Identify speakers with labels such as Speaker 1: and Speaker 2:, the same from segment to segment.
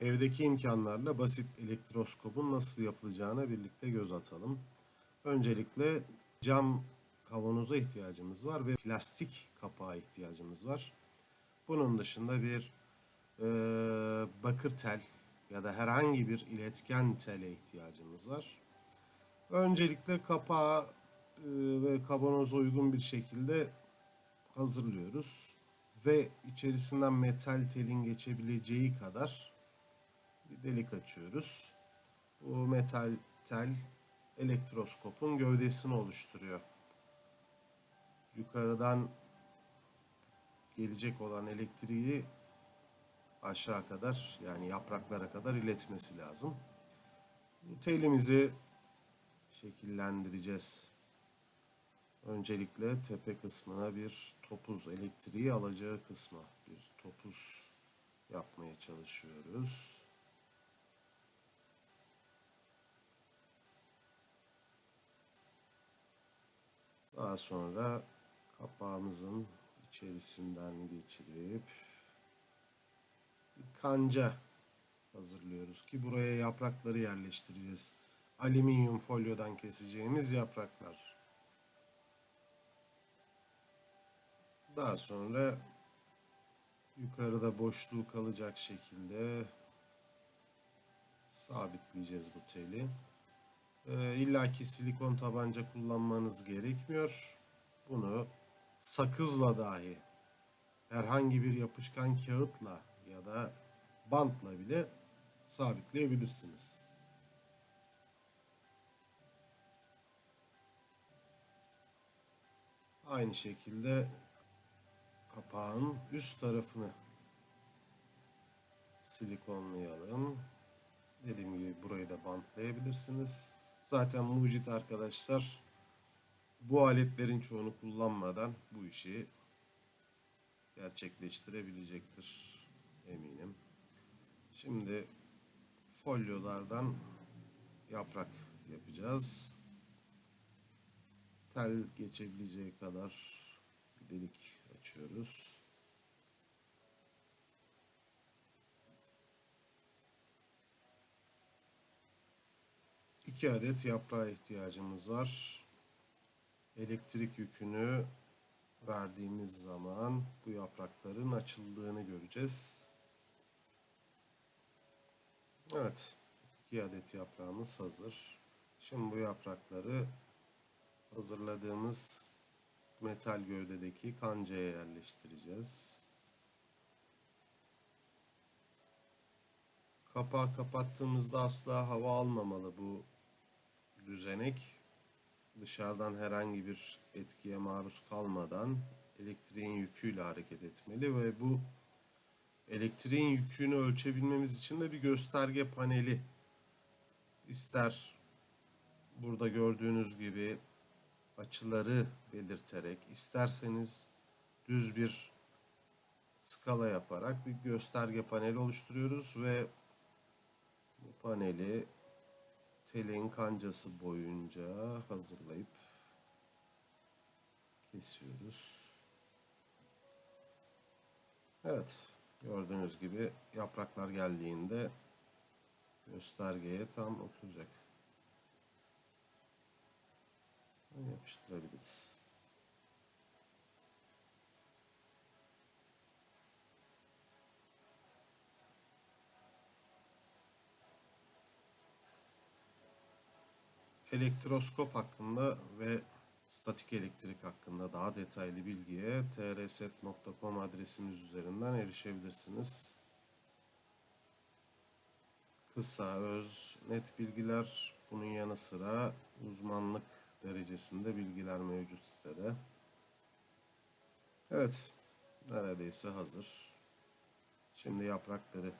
Speaker 1: Evdeki imkanlarla basit elektroskopun nasıl yapılacağına birlikte göz atalım. Öncelikle cam kavanoza ihtiyacımız var ve plastik kapağa ihtiyacımız var. Bunun dışında bir e, bakır tel ya da herhangi bir iletken tele ihtiyacımız var. Öncelikle kapağı e, ve kavanoza uygun bir şekilde hazırlıyoruz ve içerisinden metal telin geçebileceği kadar delik açıyoruz. Bu metal tel elektroskopun gövdesini oluşturuyor. Yukarıdan gelecek olan elektriği aşağı kadar yani yapraklara kadar iletmesi lazım. Bu telimizi şekillendireceğiz. Öncelikle tepe kısmına bir topuz elektriği alacağı kısma bir topuz yapmaya çalışıyoruz. Daha sonra kapağımızın içerisinden geçirip kanca hazırlıyoruz ki buraya yaprakları yerleştireceğiz. Alüminyum folyodan keseceğimiz yapraklar. Daha sonra yukarıda boşluğu kalacak şekilde sabitleyeceğiz bu teli. Ee, İlla ki silikon tabanca kullanmanız gerekmiyor. Bunu sakızla dahi herhangi bir yapışkan kağıtla ya da bantla bile sabitleyebilirsiniz. Aynı şekilde kapağın üst tarafını silikonlayalım. Dediğim gibi burayı da bantlayabilirsiniz. Zaten mucit arkadaşlar bu aletlerin çoğunu kullanmadan bu işi gerçekleştirebilecektir eminim. Şimdi folyolardan yaprak yapacağız. Tel geçebileceği kadar delik açıyoruz. İki adet yaprağa ihtiyacımız var. Elektrik yükünü verdiğimiz zaman bu yaprakların açıldığını göreceğiz. Evet, iki adet yaprağımız hazır. Şimdi bu yaprakları hazırladığımız metal gövdedeki kancaya yerleştireceğiz. Kapağı kapattığımızda asla hava almamalı bu düzenek. Dışarıdan herhangi bir etkiye maruz kalmadan elektriğin yüküyle hareket etmeli ve bu elektriğin yükünü ölçebilmemiz için de bir gösterge paneli ister burada gördüğünüz gibi açıları belirterek isterseniz düz bir skala yaparak bir gösterge paneli oluşturuyoruz ve bu paneli telin kancası boyunca hazırlayıp kesiyoruz. Evet, gördüğünüz gibi yapraklar geldiğinde göstergeye tam oturacak. Yapıştırabiliriz. Elektroskop hakkında ve statik elektrik hakkında daha detaylı bilgiye trset.com adresimiz üzerinden erişebilirsiniz. Kısa, öz, net bilgiler bunun yanı sıra uzmanlık derecesinde bilgiler mevcut sitede. Evet, neredeyse hazır. Şimdi yaprakları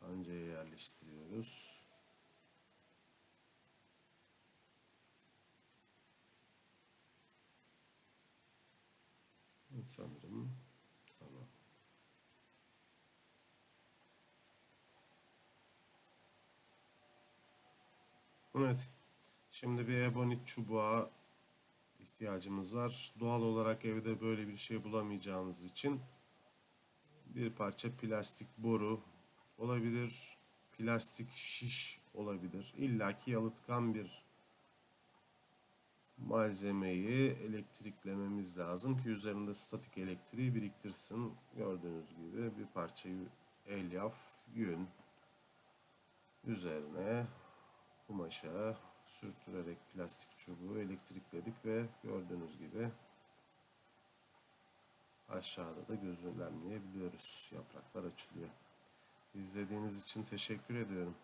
Speaker 1: kancaya yerleştiriyoruz. Sanırım tamam. Evet. Şimdi bir ebonit çubuğa ihtiyacımız var. Doğal olarak evde böyle bir şey bulamayacağınız için bir parça plastik boru olabilir, plastik şiş olabilir. İlla ki yalıtkan bir malzemeyi elektriklememiz lazım ki üzerinde statik elektriği biriktirsin. Gördüğünüz gibi bir parça elyaf, yün üzerine kumaşa sürtürerek plastik çubuğu elektrikledik ve gördüğünüz gibi aşağıda da gözlemleyebiliyoruz. Yapraklar açılıyor. İzlediğiniz için teşekkür ediyorum.